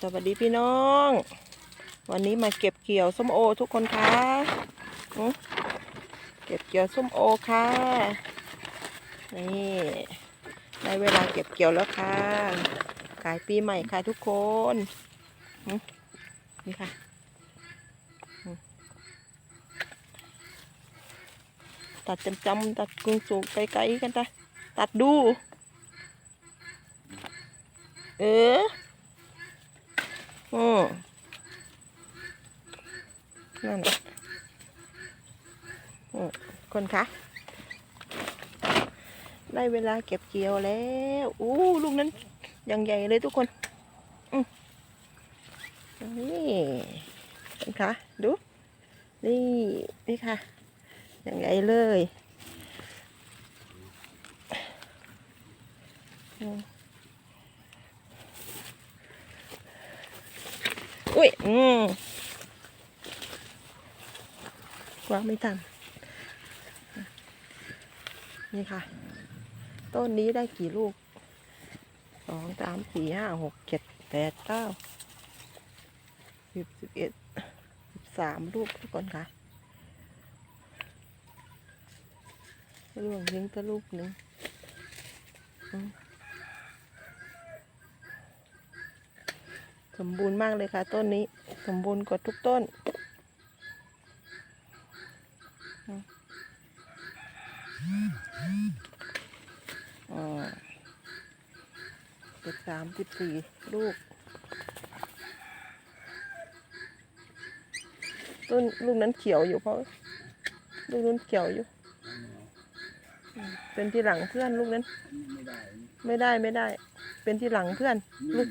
สวัสดีพี่น้อง วันนี้มาเก็บเกี่ยวส้มโอทุกคนคะเก็บเกี่ยวส้มโอค่ะนี่ได้เวลาเก็บเกี่ยวแล้วค่ะ ขายปีใหม่ค่ะทุกคนนี่ค่ะตัดจำจำๆตัดกรุงสูงไกลๆกันจ้ะตัดดู เออ อืมนั่นน่ะอืม คนคะได้เวลาเก็บเกี่ยวแล้วอู้ลูกนั้นยังใหญ่เลยทุกคนนี่คนคะดู นี่นี่ค่ะยังใหญ่เลยอุ้ย อืม วางไม่ทันนี่ค่ะ ต้นนี้ได้กี่ลูกสองสามสี่ห้าหกเจ็ดแปดเก้าสิบสิบเอ็ดสิบสามลูกทุกคนค่ะร่วงทิ้งก็ลูกหนึ่งสมบูรณ์มากเลยค่ะ ต้นนี้ สมบูรณ์กว่าทุกต้นอืม อ่าสิบสามสิบสี่ลูก ต้นลูกนั้นเขียวอยู่เพราะลูกนั้นเขียวอยู่อืมเป็นที่หลังเพื่อนลูกนั้น ไม่ได้ไม่ได้ไม่ได้เป็นที่หลังเพื่อนลูลูกก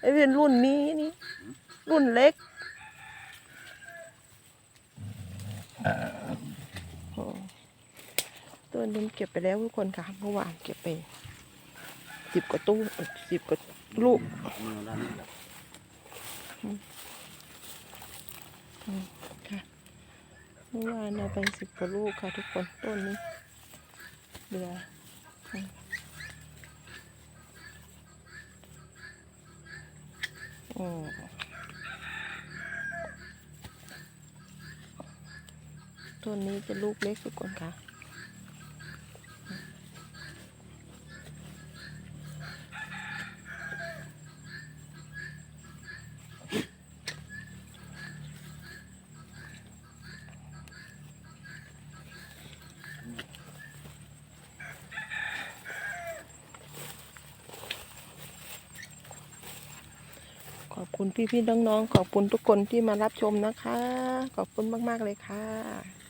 ไอ้เป็นรุ่นนี้นี่ รุ่นเล็กโอ้ ตัวนี้เก็บไปแล้วทุกคนค่ะเมื่อวานเก็บไปสิบกว่าตู้สิบกว่าลูกค่ะเมื่อวานเอาไปสิบกว่าลูกค่ะ ทุกคนต้นนี้เหลืออืมอืมต้นนี้จะลูกเล็กทุกคนค่ะ ขอบ คุณพี่ๆน้องๆขอบคุณทุกคนที่มารับชมนะคะ ขอบคุณมากๆเลยค่ะ